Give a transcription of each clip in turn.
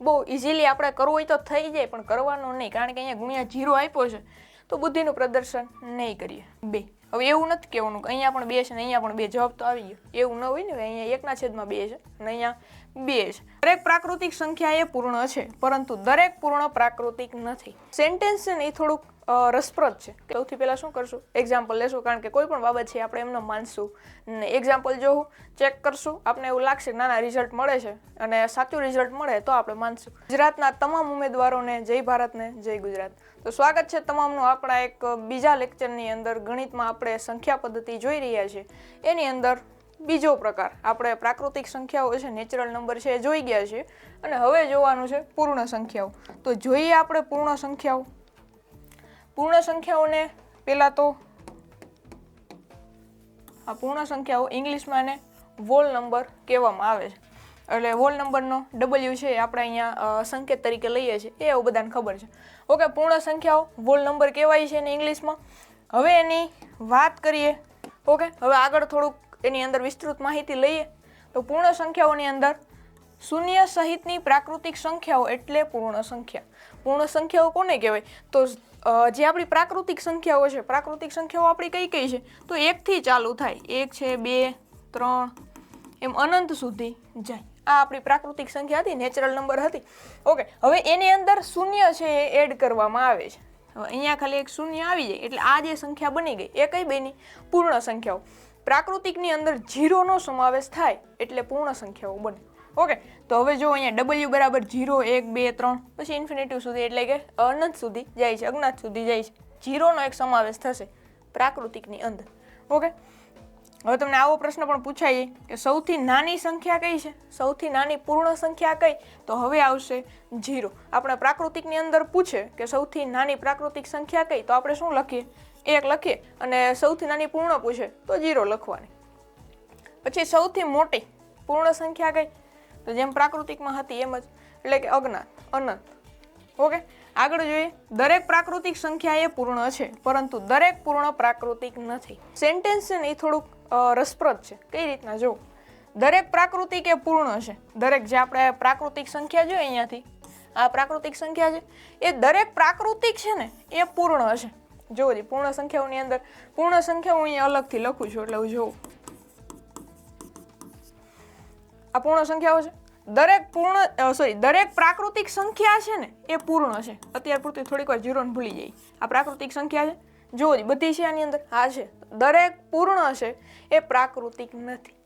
બહુ ઇઝીલી આપણે કરવું હોય તો થઈ જાય, પણ કરવાનું નહીં. કારણ કે અહીંયા ગુણ્યા જીરો આપ્યો છે, તો બુદ્ધિનું પ્રદર્શન નહીં કરીએ. બે. હવે એવું નથી કહેવાનું કે અહીંયા પણ બે છે ને અહીંયા પણ બે. જવાબ તો આવી ગયો. એવું ન હોય ને, અહીંયા એકના છેદમાં બે છે અને અહીંયા બે છે. દરેક પ્રાકૃતિક સંખ્યા એ પૂર્ણ છે, પરંતુ દરેક પૂર્ણ પ્રાકૃતિક નથી. સેન્ટેન્સ છે ને એ થોડુંક રસપ્રદ છે. સૌથી પહેલાં શું કરશું? એક્ઝામ્પલ લેશું, કારણ કે કોઈ પણ બાબત છે આપણે એમને માનશું. ને એક્ઝામ્પલ જોવું ચેક કરશું આપણે એવું લાગશે કે ના ના રિઝલ્ટ મળે છે અને સાચું રિઝલ્ટ મળે તો આપણે માનશું. ગુજરાતના તમામ ઉમેદવારોને જય ભારતને જય ગુજરાત. તો સ્વાગત છે તમામનું આપણા એક બીજા લેક્ચરની અંદર. ગણિતમાં આપણે સંખ્યા પદ્ધતિ જોઈ રહ્યા છીએ. એની અંદર બીજો પ્રકાર. આપણે પ્રાકૃતિક સંખ્યાઓ છે નેચરલ નંબર છે એ જોઈ ગયા છીએ. અને હવે જોવાનું છે પૂર્ણ સંખ્યાઓ. તો જોઈએ આપણે પૂર્ણ સંખ્યાઓ. પૂર્ણ સંખ્યાઓને પહેલાં તો આ પૂર્ણ સંખ્યાઓ ઇંગ્લિશમાં એને વોલ નંબર કહેવામાં આવે છે. એટલે વોલ નંબરનો ડબલ્યુ છે એ આપણે અહીંયા સંકેત તરીકે લઈએ છીએ. એ એવું બધાને ખબર છે. ઓકે, પૂર્ણ સંખ્યાઓ વોલ નંબર કહેવાય છે એને ઇંગ્લિશમાં. હવે એની વાત કરીએ. ઓકે, હવે આગળ થોડુંક એની અંદર વિસ્તૃત માહિતી લઈએ. તો પૂર્ણ સંખ્યાઓની અંદર શૂન્ય સહિતની પ્રાકૃતિક સંખ્યાઓ એટલે પૂર્ણ સંખ્યા. પૂર્ણ સંખ્યાઓ કોને કહેવાય? તો જે આપણી પ્રાકૃતિક સંખ્યાઓ છે, પ્રાકૃતિક સંખ્યાઓ આપણી કઈ કઈ છે? તો એકથી ચાલુ થાય. એક છે, બે, ત્રણ, એમ અનંત સુધી જાય. આ આપણી પ્રાકૃતિક સંખ્યા હતી નેચરલ નંબર હતી. ઓકે હવે એની અંદર શૂન્ય છે એ એડ કરવામાં આવે છે. હવે અહીંયા ખાલી એક શૂન્ય આવી જાય, એટલે આ જે સંખ્યા બની ગઈ, એ કઈ બની? પૂર્ણ સંખ્યાઓ. પ્રાકૃતિકની અંદર જીરોનો સમાવેશ થાય એટલે પૂર્ણ સંખ્યાઓ બને. ઓકે તો હવે જો અહીંયા ડબલ્યુ બરાબર જીરો એક, બે, ત્રણ, પછી ઇન્ફિનેટિવ સુધી એટલે કે અનંત સુધી જાય છે, અજ્ઞાત સુધી જાય છે. જીરોનો એક સમાવેશ થશે પ્રાકૃતિકની અંદર. ઓકે હવે તમને આવો પ્રશ્ન પણ પૂછાય કે સૌથી નાની સંખ્યા કઈ છે? સૌથી નાની પૂર્ણ સંખ્યા કઈ? તો હવે આવશે જીરો આપણે પ્રાકૃતિકની અંદર પૂછે કે સૌથી નાની પ્રાકૃતિક સંખ્યા કઈ? તો આપણે શું લખીએ? એક લખીએ અને સૌથી નાની પૂર્ણ પૂછે તો જીરો લખવાની. પછી સૌથી મોટી પૂર્ણ સંખ્યા કઈ? તો જેમ પ્રાકૃતિકમાં હતી એમ જ. એટલે કે અજ્ઞાત, અનંત. ઓકે? આગળ જોઈએ. દરેક પ્રાકૃતિક સંખ્યા એ પૂર્ણ છે, પરંતુ દરેક પૂર્ણ પ્રાકૃતિક નથી. સેન્ટેન્સ છે ને એ થોડુંક રસપ્રદ છે. કઈ રીતના? જો દરેક પ્રાકૃતિક એ પૂર્ણ છે. દરેક જે આપણે પ્રાકૃતિક સંખ્યા જોઈએ અહીંયાથી, આ પ્રાકૃતિક સંખ્યા છે, એ દરેક પ્રાકૃતિક છે ને એ પૂર્ણ જોવો જી પૂર્ણ સંખ્યાઓની અંદર, પૂર્ણ સંખ્યા હું અહીંયા અલગથી લખું છું, એટલે હું જોઉં. આ પૂર્ણ સંખ્યાઓ છે. દરેક પૂર્ણ સોરી દરેક પ્રાકૃતિક સંખ્યા છે ને, એ પૂર્ણ છે. અત્યાર પૂરતી થોડીક વાર જીરોને ભૂલી જાય આ પ્રાકૃતિક સંખ્યા છે. જો બધી છે આની અંદર? હા, છે. દરેક પૂર્ણ છે, એ પ્રાકૃતિક નથી.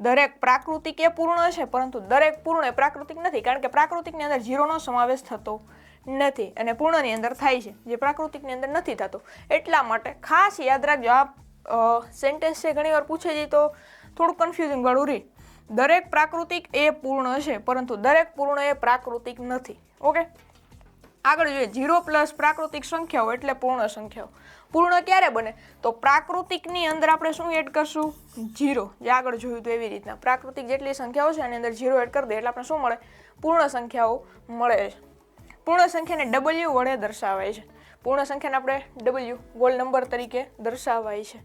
દરેક પ્રાકૃતિક એ પૂર્ણ છે, પરંતુ દરેક પૂર્ણ એ પ્રાકૃતિક નથી, કારણ કે પ્રાકૃતિકની અંદર જીરોનો સમાવેશ થતો નથી અને પૂર્ણની અંદર થાય છે, જે પ્રાકૃતિકની અંદર નથી થતો. એટલા માટે ખાસ યાદ રાખજો, આ સેન્ટેન્સ છે ઘણીવાર પૂછે છે તો થોડું કન્ફ્યુઝિંગ વાળું રહે દરેક પ્રાકૃતિક એ પૂર્ણ છે, પરંતુ દરેક પૂર્ણ એ પ્રાકૃતિક નથી. ઓકે? આગળ જોઈએ ઝીરો પ્લસ પ્રાકૃતિક સંખ્યાઓ એટલે પૂર્ણ સંખ્યાઓ. પૂર્ણ ક્યારે બને? તો પ્રાકૃતિકની અંદર આપણે શું એડ કરશું? ઝીરો જે આગળ જોયું તો એવી રીતના. પ્રાકૃતિક જેટલી સંખ્યાઓ છે એની અંદર જીરો એડ કરી દે એટલે આપણે શું મળે? પૂર્ણ સંખ્યાઓ મળે છે. પૂર્ણ સંખ્યાને ડબલ્યુ વડે દર્શાવાય છે. પૂર્ણ સંખ્યાને આપણે ડબલ્યુ વોલ નંબર તરીકે દર્શાવાય છે.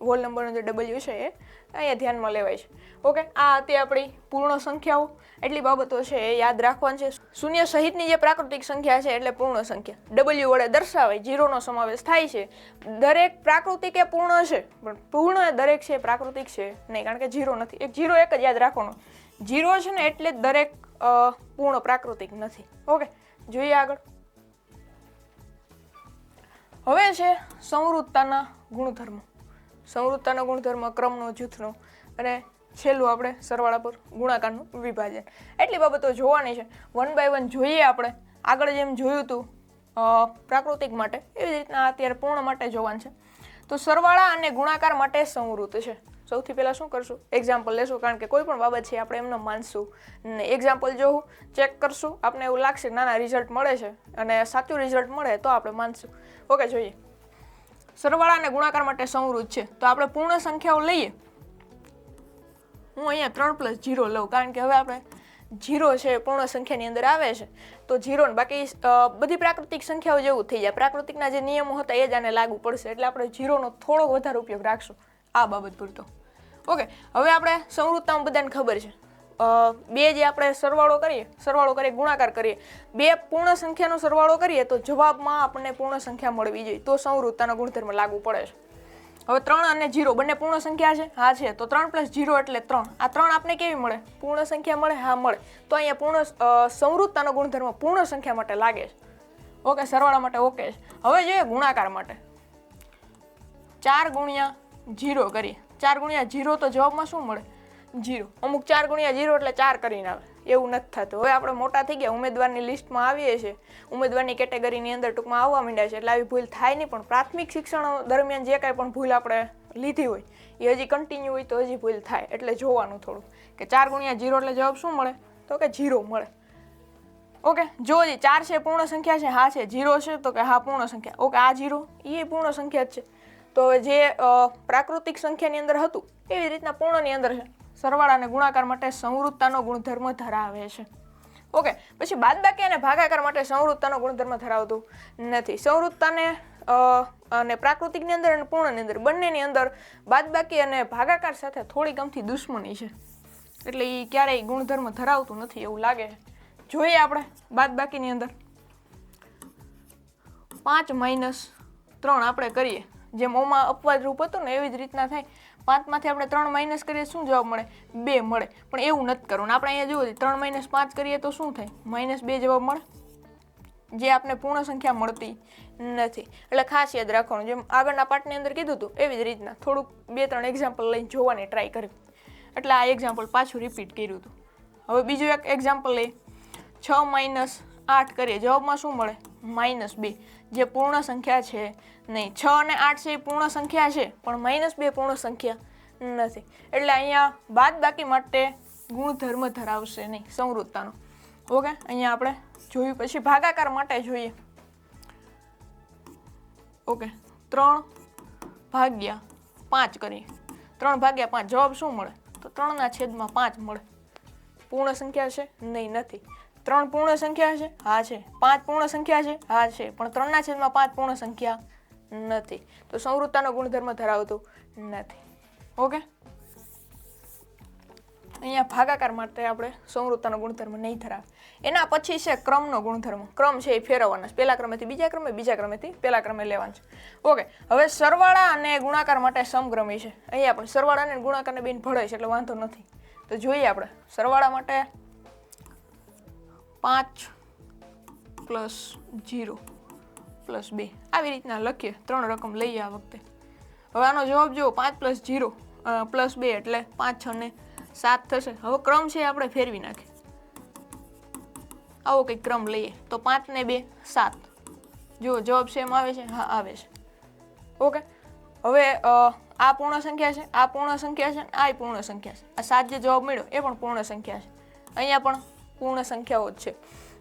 વોલ નંબરનો જે ડબલ્યુ છે એ અહીંયા ધ્યાનમાં લેવાય છે. ઓકે આ હતી આપણી પૂર્ણ સંખ્યાઓ એટલી બાબતો છે એ યાદ રાખવાની છે. શૂન્ય સહિતની જે પ્રાકૃતિક સંખ્યા છે એટલે પૂર્ણ સંખ્યા ડબલ્યુ વડે દર્શાવાય જીરોનો સમાવેશ થાય છે. દરેક પ્રાકૃતિક એ પૂર્ણ છે, પણ પૂર્ણ દરેક છે પ્રાકૃતિક છે નહીં, કારણ કે જીરો નથી. એક જીરો એક જ યાદ રાખવાનો. જીરો છે ને એટલે દરેક પૂર્ણ પ્રાકૃતિક નથી. ઓકે જોઈએ આગળ. હવે છે સમૃદ્ધતાના ગુણધર્મો. સંવૃત્તાનો ગુણધર્મ ક્રમનો, જૂથનો અને છેલ્લું આપણે સરવાળા પર ગુણાકારનું વિભાજન. એટલી બાબતો જોવાની છે. વન બાય વન જોઈએ આપણે. આગળ જેમ જોયું હતું પ્રાકૃતિક માટે. એવી રીતના અત્યારે પૂર્ણ માટે જોવાનું છે. તો સરવાળા અને ગુણાકાર માટે સંવૃત છે. સૌથી પહેલાં શું કરશું? એક્ઝામ્પલ લેશું, કારણ કે કોઈ પણ બાબત છે આપણે એમને માનશું. ને એક્ઝામ્પલ જોવું ચેક કરશું આપણે એવું લાગશે નાના રિઝલ્ટ મળે છે અને સાચું રિઝલ્ટ મળે તો આપણે માનશું. ઓકે જોઈએ. સરવાળા અને ગુણાકાર માટે સંવૃત છે. તો આપણે પૂર્ણ સંખ્યાઓ લઈએ. હું અહીંયા ત્રણ પ્લસ જીરો લઉં, કારણ કે હવે આપણે જીરો છે પૂર્ણ સંખ્યાની અંદર આવે છે. તો જીરો બાકી બધી પ્રાકૃતિક સંખ્યાઓ જેવું થઈ જાય. પ્રાકૃતિકના જે નિયમો હતા એ જ આને લાગુ પડશે. એટલે આપણે જીરોનો થોડો વધારે ઉપયોગ રાખશું. આ બાબત પૂરતો. ઓકે, હવે આપણે સંવૃત્તામાં બધાને ખબર છે. બે જે આપણે સરવાળો કરીએ સરવાળો કરીએ, ગુણાકાર કરીએ, બે પૂર્ણ સંખ્યાનો સરવાળો કરીએ, તો જવાબમાં આપણને પૂર્ણ સંખ્યા મળવી જોઈએ. તો સંવૃત્તાનો ગુણધર્મ લાગુ પડે છે. હવે ત્રણ અને જીરો, બંને પૂર્ણ સંખ્યા છે? હા, છે. તો ત્રણ પ્લસ જીરો એટલે ત્રણ. આ ત્રણ આપણે કેવી મળે? પૂર્ણ સંખ્યા મળે? હા, મળે. તો અહીંયા પૂર્ણ સંવૃત્તાનો ગુણધર્મ પૂર્ણ સંખ્યા માટે લાગે છે. ઓકે, સરવાળા માટે ઓકે છે. હવે જોઈએ ગુણાકાર માટે. ચાર ગુણ્યા જીરો કરીએ. ચાર ગુણ્યા જીરો તો જવાબમાં શું મળે? જીરો. અમુક ચાર ગુણ્યા જીરો એટલે ચાર કરીને આવે. એવું નથી થતું. હવે આપણે મોટા થઈ ગયા, ઉમેદવારની લિસ્ટમાં આવીએ છીએ. ઉમેદવારની કેટેગરીની અંદર ટૂંકમાં આવવા માંડ્યા છે એટલે આવી ભૂલ થાય નહીં, પણ પ્રાથમિક શિક્ષણ દરમિયાન જે કાંઈ પણ ભૂલ આપણે લીધી હોય, એ હજી કન્ટિન્યુ હોય તો હજી ભૂલ થાય. એટલે જોવાનું થોડું. કે ચાર ગુણ્યા જીરો એટલે જવાબ શું મળે? તો કે જીરો મળે. ઓકે? જો ચાર છે, પૂર્ણ સંખ્યા છે, હા છે, જીરો છે, તો કે હા, પૂર્ણ સંખ્યા. ઓકે, આ જીરો એ પૂર્ણ સંખ્યા જ છે. તો જે પ્રાકૃતિક સંખ્યાની અંદર હતું, એવી રીતના પૂર્ણની અંદર સરવાળા અને ગુણાકાર માટે સંવૃત્તાનો ગુણધર્મ ધરાવે છે. ઓકે, પછી બાદબાકી અને ભાગાકાર માટે સંવૃત્તાનો ગુણધર્મ ધરાવતું નથી. સંવૃત્તાને અને પ્રાકૃતિકની અંદર અને પૂર્ણની અંદર, બંનેની અંદર બાદબાકી અને ભાગાકાર સાથે થોડી ગમથી દુશ્મની છે. એટલે એ ક્યારેય ગુણધર્મ ધરાવતું નથી એવું લાગે જોઈએ આપણે બાદબાકીની અંદર. પાંચ માઇનસ ત્રણ આપણે કરીએ. જેમ ઓમાં અપવાદ રૂપ હતું ને એવી જ રીતના થાય. પાંચમાંથી આપણે ત્રણ માઇનસ કરીએ શું જવાબ મળે? બે મળે. પણ એવું નથી કરવું આપણે અહીંયા જુઓ ત્રણ માઇનસ પાંચ કરીએ તો શું થાય? માઇનસ બે જવાબ મળે. જે આપણે પૂર્ણ સંખ્યા મળતી નથી. એટલે ખાસ યાદ રાખવાનું. જેમ આગળના પાઠની અંદર કીધું હતું, એવી જ રીતના. થોડુંક બે ત્રણ એક્ઝામ્પલ લઈને જોવાની ટ્રાય કરવી એટલે આ એક્ઝામ્પલ પાછું રિપીટ કર્યું હતું. હવે બીજું એક એક્ઝામ્પલ લઈએ. છ માઇનસ આઠ કરીએ. જવાબમાં શું મળે? માઇનસ બે. જે પૂર્ણ સંખ્યા છે નહીં, છ અને આઠ છે એ પૂર્ણ સંખ્યા છે, પણ માઇનસ બે પૂર્ણ સંખ્યા નથી. એટલે અહીંયા બાદ બાકી માટે ગુણધર્મ ધરાવશે નહીં સંવૃત્તાનો ઓકે, અહીંયા આપણે જોયું, પછી ભાગાકાર માટે જોઈએ. ઓકે, ત્રણ ભાગ્યા પાંચ કરીએ. ત્રણ ભાગ્યા પાંચ, જવાબ શું મળે? તો ત્રણના છેદમાં પાંચ મળે. પૂર્ણ સંખ્યા છે? નહીં, નથી. ત્રણ પૂર્ણ સંખ્યા છે? હા છે. પાંચ પૂર્ણ સંખ્યા છે? હા છે. પણ ત્રણના છેદમાં પાંચ પૂર્ણ સંખ્યા નથી. તો સંવૃત્તાનો ગુણધર્મ ધરાવતું નથી. ઓકે? અહીંયા ભાગાકાર માટે આપણે સંવૃત્તાનો ગુણધર્મ નહીં ધરાવે. એના પછી છે ક્રમનો ગુણધર્મ. ક્રમ છે એ ફેરવવાના છે. પહેલા ક્રમેથી બીજા ક્રમે, બીજા ક્રમેથી પહેલા ક્રમે લેવાનું છે. ઓકે. હવે સરવાળા અને ગુણાકાર માટે સમક્રમી છે. અહીંયા પણ સરવાળા અને ગુણાકારને બેન ભળે છે, એટલે વાંધો નથી. તો જોઈએ આપણે. સરવાળા માટે પાંચ પ્લસ જીરો પ્લસ બે. આવી રીતના લખીએ. ત્રણ રકમ લઈએ આ વખતે. હવે આનો જવાબ જુઓ. પાંચ પ્લસ જીરો પ્લસ બે એટલે પાંચ છ ને સાત થશે. હવે ક્રમ છે આપણે ફેરવી નાખીએ. આવો કંઈક ક્રમ લઈએ. તો પાંચ ને બે, સાત. જુઓ, જવાબ સેમ આવે છે? હા, આવે છે. ઓકે. હવે આ પૂર્ણ સંખ્યા છે, આ પૂર્ણ સંખ્યા છે, આ પૂર્ણ સંખ્યા છે. આ સાત જે જવાબ મળ્યો, એ પણ પૂર્ણ સંખ્યા છે. અહીંયા પણ પૂર્ણ સંખ્યાઓ જ છે.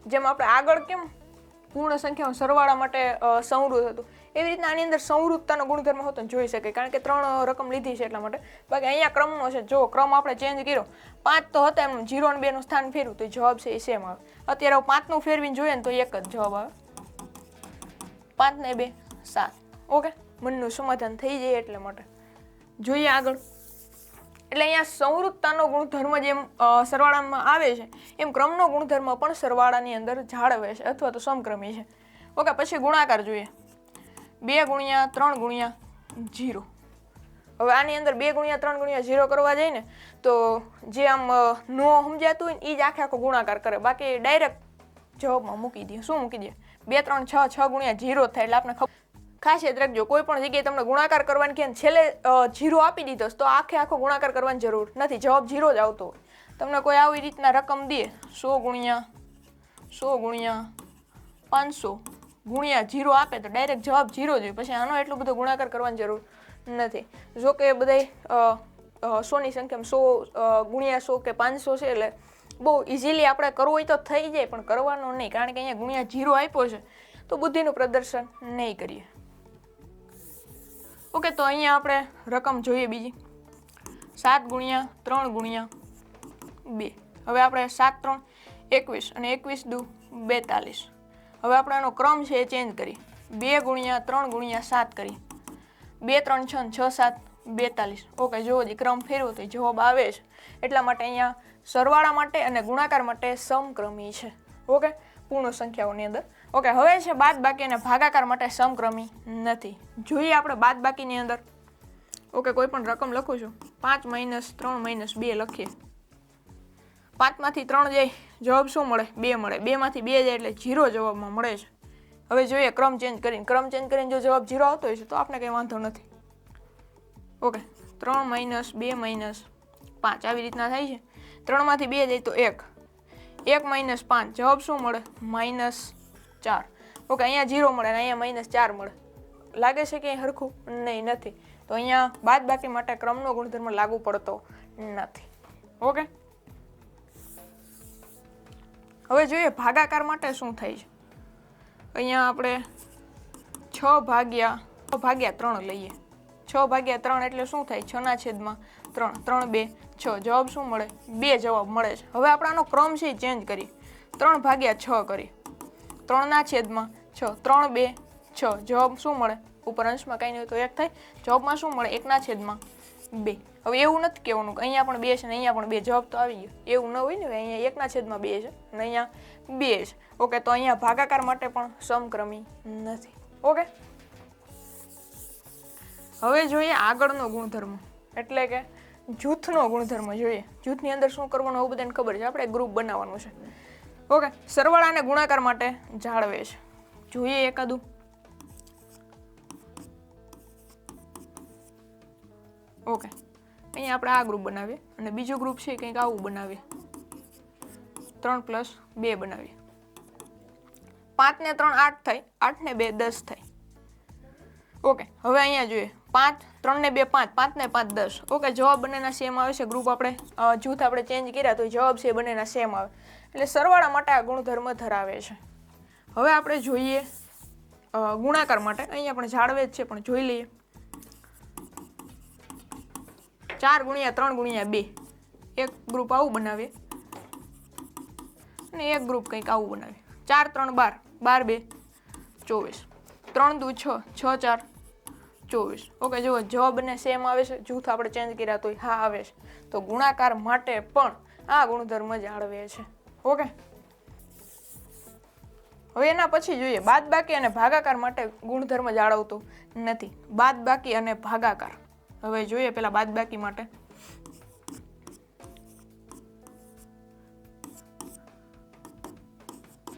જેમ આપણે આગળ કેમ પૂર્ણ સંખ્યાઓ સરવાળા માટે સંવૃત હતું. એવી રીતના આની અંદર સંવૃત્તાનો ગુણધર્મ હોતો જોઈ શકે કારણ કે ત્રણ રકમ લીધી છે એટલા માટે. બાકી અહીંયા ક્રમનો છે. જો ક્રમ આપણે ચેન્જ કર્યો, પાંચ તો હતા એમ, જીરો અને બેનું સ્થાન ફેરવું તો જવાબ છે એ સેમ આવે. અત્યારે પાંચનું ફેરવીને જોઈએ ને તો એક જ જવાબ આવે. પાંચ ને બે, સાત. ઓકે મનનું સમાધાન થઈ જાય એટલે માટે. જોઈએ આગળ. એટલે અહીંયા સંવૃત્તાનો ગુણધર્મ જેમ સરવાળામાં આવે છે, એમ ક્રમનો ગુણધર્મ પણ સરવાળાની અંદર જાળવે છે અથવા તો સમક્રમી છે. ઓકે, પછી ગુણાકાર જોઈએ. બે ગુણ્યા ત્રણ ગુણ્યા જીરો. હવે આની અંદર બે ગુણ્યા ત્રણ ગુણ્યા ઝીરો કરવા જાય ને, તો જે આમ નો સમજાતું હોય ને એ જ આખે આખો ગુણાકાર કરે. બાકી ડાયરેક્ટ જવાબમાં મૂકી દે. શું મૂકી દે? બે, ત્રણ, છ છ ગુણ્યા જીરો થાય એટલે આપણે ખબર ખાસ યાદ રાખજો, કોઈ પણ જગ્યાએ તમને ગુણાકાર કરવાની કે છેલ્લે જીરો આપી દીધો તો આખે આખો ગુણાકાર કરવાની જરૂર નથી, જવાબ જીરો જ આવતો હોય. તમને કોઈ આવી રીતના રકમ દે, સો ગુણ્યા સો ગુણ્યા, પાંચસો ગુણ્યા જીરો આપે, તો ડાયરેક્ટ જવાબ જીરો જ હોય. પછી આનો એટલો બધો ગુણાકાર કરવાની જરૂર નથી. જો કે બધા સોની સંખ્યામાં સો ગુણ્યા સો કે પાંચસો છે, એટલે બહુ ઇઝીલી આપણે કરવું હોય તો થઈ જાય, પણ કરવાનું નહીં. કારણ કે અહીંયા ગુણ્યા જીરો આપ્યો છે, તો બુદ્ધિનું પ્રદર્શન નહીં કરીએ. ઓકે, તો અહીંયા આપણે રકમ જોઈએ બીજી. સાત ગુણ્યા ત્રણ ગુણ્યા બે. હવે આપણે સાત, ત્રણ, એકવીસ અને એકવીસ દુ બેતાલીસ. હવે આપણે આનો ક્રમ છે એ ચેન્જ કરી. બે ગુણ્યા ત્રણ ગુણ્યા સાત કરી. બે, ત્રણ, છ છ, સાત, બેતાલીસ. ઓકે, જુઓ જે ક્રમ ફેરવો તો જવાબ આવે છે એટલા માટે અહીંયા સરવાળા માટે અને ગુણાકાર માટે સમક્રમી છે. ઓકે, પૂર્ણ સંખ્યાઓની અંદર. ઓકે, હવે છે બાદ બાકી અને ભાગાકાર માટે સમક્રમી નથી. જોઈએ આપણે બાદ બાકીની અંદર. ઓકે, કોઈ પણ રકમ લખું છું. પાંચ માઇનસ ત્રણ માઇનસ બે લખીએ. પાંચમાંથી ત્રણ જાય, જવાબ શું મળે? બે મળે. બેમાંથી બે જાય એટલે જીરો જવાબમાં મળે છે. હવે જોઈએ ક્રમ ચેન્જ કરીને. ક્રમ ચેન્જ કરીને જો જવાબ જીરો આવતો હોય છે તો આપણે કંઈ વાંધો નથી. ઓકે, ત્રણ માઇનસ બે માઇનસ પાંચ આવી રીતના થાય છે. ત્રણમાંથી બે જાય તો એક. એક માઇનસ પાંચ. જવાબ શું મળે? માઇનસ ચાર. ઓકે, અહીંયા જીરો મળે અને અહીંયા માઇનસ ચાર મળે. લાગે છે કે હરખું? નહીં, નથી. તો અહીંયા બાદ બાકી માટે ક્રમનો ગુણધર્મ લાગુ પડતો નથી. ઓકે? હવે જોઈએ ભાગાકાર માટે શું થાય છે. અહીંયા આપણે છ ભાગ્યા ભાગ્યા ત્રણ લઈએ. છ ભાગ્યા ત્રણ એટલે શું થાય? છના છેદમાં ત્રણ. ત્રણ, બે, છ. જવાબ શું મળે? બે જવાબ મળે છે. હવે આપણે આનો ક્રમ છે ચેન્જ કરીએ. ત્રણ ભાગ્યા છ કરીએ. ત્રણના છેદમાં છ, ત્રણ બે, છ. જવાબ શું મળે? ઉપર અંશમાં કાંઈ નહીં તો એક થાય. જવાબમાં શું મળે? એકના છેદમાં બે. હવે એવું નથી કહેવાનું કે અહીંયા પણ બે છે ને અહીંયા પણ બે. જવાબ તો આવી ગયો. એવું ન હોય ને, અહીંયા એકના છેદમાં બે છે અને અહીંયા બે છે. ઓકે, તો અહીંયા ભાગાકાર માટે પણ સમક્રમી નથી. ઓકે? હવે જોઈએ આગળનો ગુણધર્મ. એટલે કે જૂથનો ગુણધર્મ જોઈએ. જૂથની અંદર શું કરવાનું એવું બધાને ખબર છે. આપણે ગ્રુપ બનાવવાનું છે. ઓકે સરવાળા અને ગુણાકાર માટે જાળવે છે. જોઈએ એકાદું. ઓકે, અહીંયા આપણે આ ગ્રુપ બનાવીએ અને બીજું ગ્રુપ છે કંઈક આવું બનાવીએ. ત્રણ પ્લસ બે બનાવીએ. પાંચ ને ત્રણ આઠ થાય આઠ ને બે દસ થાય. ઓકે, હવે અહીંયા જોઈએ. પાંચ ત્રણ ને બે, પાંચ પાંચ ને પાંચ, દસ. ઓકે જવાબ બંનેના સેમ આવે છે. ગ્રુપ આપણે જૂથ આપણે ચેન્જ કર્યા તો જવાબ છે બંનેના સેમ આવે. એટલે સરવાળા માટે આ ગુણધર્મ ધરાવે છે. હવે આપણે જોઈએ ગુણાકાર માટે. અહીંયા પણ જાળવે જ છે, પણ જોઈ લઈએ. ચાર ગુણ્યા ત્રણ ગુણ્યા બે. એક ગ્રુપ આવું બનાવીએ. અને એક ગ્રુપ કંઈક આવું બનાવીએ. ચાર, ત્રણ, બાર. બાર, બે. ચોવીસ. ત્રણ દુ છ. છ, ચાર. ચોવીસ. ઓકે જુઓ જવાબ બંને સેમ આવે છે, જૂથ આપણે ચેન્જ કર્યા તો હા આવે છે. તો ગુણાકાર માટે પણ આ ગુણધર્મ જાળવે છે. ઓકે? હવે એના પછી જોઈએ બાદ બાકી અને ભાગાકાર માટે ગુણધર્મ જાળવતો નથી. બાદ બાકી અને ભાગાકાર. હવે જોઈએ પેલા બાદ બાકી માટે.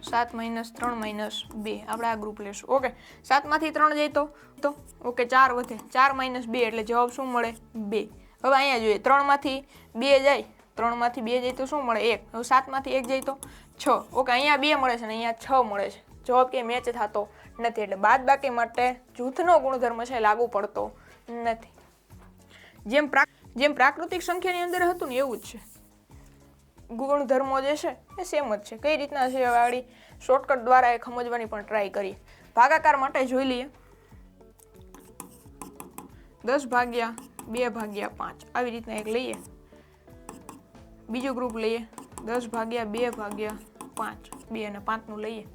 સાત માઇનસ ત્રણ માઇનસ બે. આપણે આ ગ્રુપ લેશું. ઓકે? સાતમાંથી ત્રણ જાય તો તો? ઓકે, ચાર વધે. ચાર માઇનસ બે એટલે જવાબ શું મળે? બે. હવે અહીંયા જોઈએ, ત્રણમાંથી બે જાય, ત્રણમાંથી બે જાય તો શું મળે? એક. હવે સાતમાંથી એક જાય તો? છ. ઓકે, અહીંયા બે મળે છે ને અહીંયા છ મળે છે. જવાબ કે મેચ થતો નથી. એટલે બાદ બાકી માટે જૂથનો ગુણધર્મ છે લાગુ પડતો નથી. જેમ જેમ પ્રાકૃતિક સંખ્યાની અંદર હતું ને એવું જ છે. ગુણધર્મો જે છે એ સેમ જ છે. કઈ રીતના છે હવે શોર્ટકટ દ્વારા એ સમજવાની પણ ટ્રાય કરીએ ભાગાકાર માટે જોઈ લઈએ. દસ ભાગ્યા, બે ભાગ્યા પાંચ. આવી રીતના એક લઈએ. બીજું ગ્રુપ લઈએ. દસ ભાગ્યા, બે ભાગ્યા પાંચ. બે અને પાંચનું લઈએ.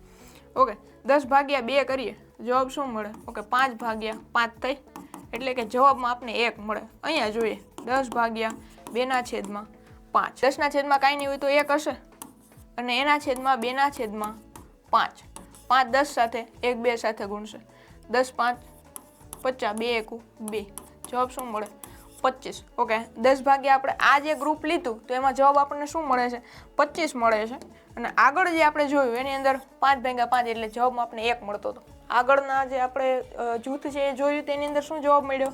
ઓકે દસ ભાગ્યા, બે કરીએ. જવાબ શું મળે? ઓકે પાંચ ભાગ્યા પાંચ થઈ. એટલે કે જવાબમાં આપને એક મળે. અહીંયા જોઈએ. દસ ભાગ્યા બેના છેદમાં પાંચ. દસના છેદમાં કાંઈ નહીં હોય તો એક હશે. અને એના છેદમાં, બેના છેદમાં પાંચ. પાંચ દસ સાથે એક બે સાથે ગુણશે. દસ પાંચ પચાસ, બે એકુ, બે. જવાબ શું મળે? પચીસ. ઓકે દસ ભાગ્યા આપણે આ જે ગ્રુપ લીધું, તો એમાં જવાબ આપણને શું મળે છે? પચીસ મળે છે. અને આગળ જે આપણે જોયું, એની અંદર પાંચ ભાગ્યા પાંચ એટલે જવાબમાં આપણે એક મળતો હતો. આગળના જે આપણે જૂથ છે એ જોયું, તેની અંદર શું જવાબ મળ્યો?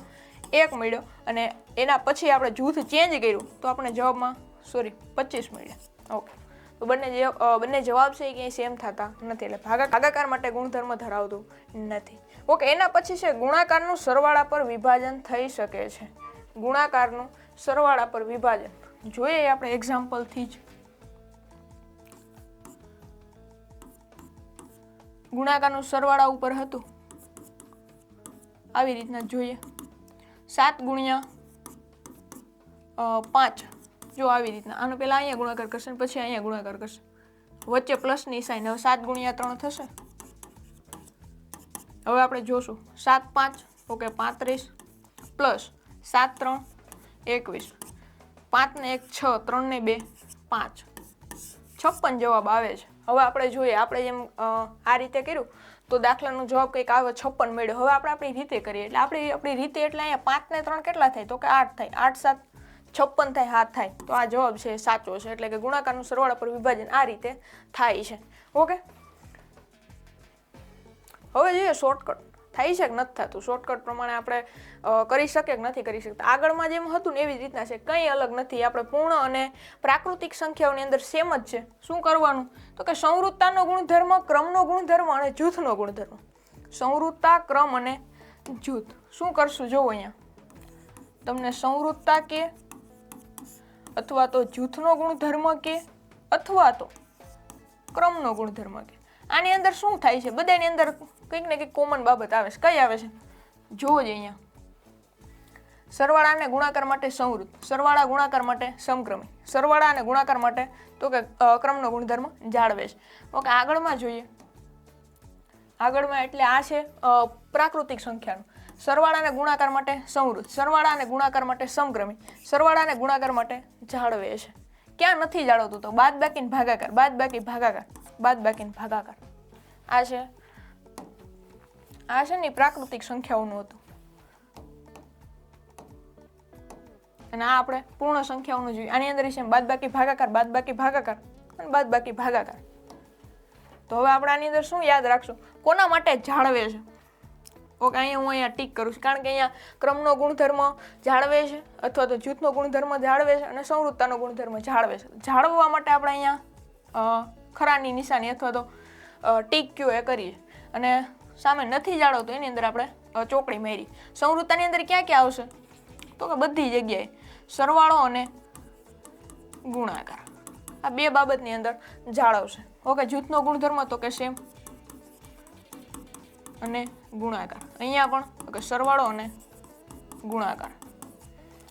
એક મળ્યો. અને એના પછી આપણે જૂથ ચેન્જ કર્યું, તો આપણે જવાબમાં સોરી પચીસ મળ્યા. ઓકે તો બંને બંને જવાબ છે એ ક્યાંય સેમ થતા નથી. એટલે ભાગા ભાગાકાર માટે ગુણધર્મ ધરાવતું નથી. ઓકે, એના પછી છે, ગુણાકારનું સરવાળા પર વિભાજન થઈ શકે છે. ગુણાકારનું સરવાળા પર વિભાજન. જોઈએ આપણે એક્ઝામ્પલથી જ. ગુણાકારનું સરવાળા ઉપર હતું. આવી રીતના જોઈએ. સાત ગુણ્યા પાંચ. જો આવી રીતના. આનો પહેલાં અહીંયા ગુણાકાર કરશે પછી અહીંયા ગુણાકાર કરશે. વચ્ચે પ્લસની સાઈન હવે સાત ગુણ્યા ત્રણ થશે. હવે આપણે જોશું. સાત પાંચ, ઓકે, પાંત્રીસ. પ્લસ સાત ત્રણ, એકવીસ. પાંચ ને એક છ, ત્રણ ને બે, પાંચ. છપ્પન જવાબ આવે છે. હવે આપણે જોઈએ, આપણે જેમ આ રીતે કર્યું, તો દાખલાનો જવાબ કંઈક આવે, છપ્પન મળ્યો. હવે આપણે આપણી રીતે કરીએ. એટલે આપણી આપણી રીતે એટલે અહીંયા પાંચ ને ત્રણ કેટલા થાય? તો કે આઠ થાય. આઠ, સાત છપ્પન થાય હાથ થાય. તો આ જવાબ છે સાચો છે. એટલે કે ગુણાકારનું સરવાળા પર વિભાજન આ રીતે થાય છે. ઓકે? હવે જોઈએ શોર્ટકટ થાય છે કે નથી થતું? શોર્ટકટ પ્રમાણે આપણે કરી શકીએ કે નથી કરી શકતા? આગળમાં જેમ હતું ને એવી જ રીતના છે. કંઈ અલગ નથી. આપણે પૂર્ણ અને પ્રાકૃતિક સંખ્યાઓની અંદર સેમ જ છે. શું કરવાનું? તો કે સંવૃત્તાનો ગુણધર્મ, ક્રમનો ગુણધર્મ અને જૂથનો ગુણધર્મ. સંવૃત્તા ક્રમ અને જૂથ. શું કરશું? જોવો અહીંયા. તમને સંવૃત્તા કે અથવા તો જૂથનો ગુણધર્મ કે, અથવા તો ક્રમનો ગુણધર્મ કે. આની અંદર શું થાય છે? બધાની અંદર કંઈક ને કંઈક કોમન બાબત આવે છે. કઈ આવે છે? જોવો જ અહીંયા. સરવાળા અને ગુણાકાર માટે સંવૃત સરવાળા ગુણાકાર માટે સમક્રમી સરવાળા અને ગુણાકાર માટે તો કે ક્રમનો ગુણધર્મ જાળવે છે. ઓકે, આગળમાં જોઈએ. આગળમાં એટલે આ છે પ્રાકૃતિક સંખ્યાનું. સરવાળા અને ગુણાકાર માટે સમૃદ્ધ સરવાળા અને ગુણાકાર માટે સમક્રમી સરવાળા અને ગુણાકાર માટે જાળવે છે. ક્યાં નથી જાળવતું તો? બાદ બાકી ભાગાકાર, બાદ બાકી ભાગાકાર, બાદ બાકી ભાગાકાર. આ છે આ છે ને પ્રાકૃતિક સંખ્યાઓનું હતું. અને આ આપણે પૂર્ણ સંખ્યાઓનું જોઈએ. આની અંદર છે બાદ બાકી ભાગાકાર, બાદ બાકી ભાગાકાર અને બાદ બાકી ભાગાકાર. તો હવે આપણે આની અંદર શું યાદ રાખશું? કોના માટે જાળવે છે? ઓકે અહીંયા હું અહીંયા ટીક કરું છું. કારણ કે અહીંયા ક્રમનો ગુણધર્મ જાળવે છે, અથવા તો જૂથનો ગુણધર્મ જાળવે છે અને સંવૃત્તાનો ગુણધર્મ જાળવે છે. જાળવવા માટે આપણે અહીંયા ખરાની નિશાની અથવા તો ટીક ક્યુ એ કરીએ અને સામે નથી જાળવતું, એની અંદર આપણે ચોકડી મારી સંવૃત્તાની અંદર ક્યાં ક્યાં આવશે? તો કે બધી જગ્યાએ સરવાળો અને ગુણાકાર. આ બે બાબતની અંદર જાળવશે. ઓકે, જૂથનો ગુણધર્મ તો કે સેમ અને ગુણાકાર. અહીંયા પણ કે સરવાળો અને ગુણાકાર.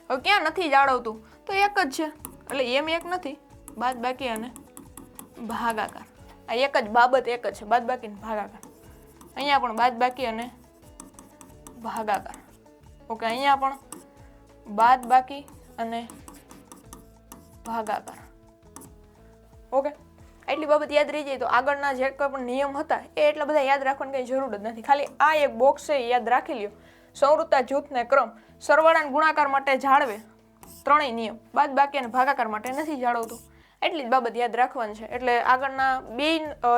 હવે ક્યાં નથી જાળવતું? તો એક જ છે. એટલે એમ એક નથી બાદ બાકી અને ભાગાકાર. આ એક જ બાબત એક જ છે બાદ બાકી ભાગાકાર. અહીંયા પણ બાદ બાકી અને ભાગાકાર. ઓકે, અહીંયા પણ બાદ બાકી અને ભાગાકાર. ઓકે એટલી બાબત યાદ રહી જાય તો આગળના જે કોઈ પણ નિયમ હતા, એ એટલા બધા યાદ રાખવાની કંઈ જરૂર જ નથી. ખાલી આ એક બોક્સ યાદ રાખી લ્યો. સંવૃત્તા જૂથને ક્રમ. સરવાળાના ગુણાકાર માટે જાળવે ત્રણેય નિયમ. બાદ બાકી અને ભાગાકાર માટે નથી જાળવતું. એટલી જ બાબત યાદ રાખવાની છે. એટલે આગળના બે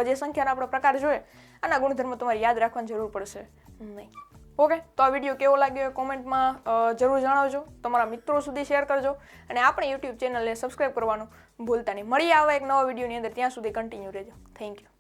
જે સંખ્યાના આપણો પ્રકાર જોઈએ, આના ગુણધર્મ તમારે યાદ રાખવાની જરૂર પડશે. નહીં. ઓકે, તો આ વીડિયો કેવો લાગ્યો કોમેન્ટમાં જરૂર જણાવજો. તમારા મિત્રો સુધી શેર કરજો અને આપણે યુટ્યુબ ચેનલને સબસ્ક્રાઈબ કરવાનું ભૂલતા નહીં. મળીએ આવા એક નવા વિડીયોની અંદર. ત્યાં સુધી કન્ટિન્યુ રહેજો. Thank you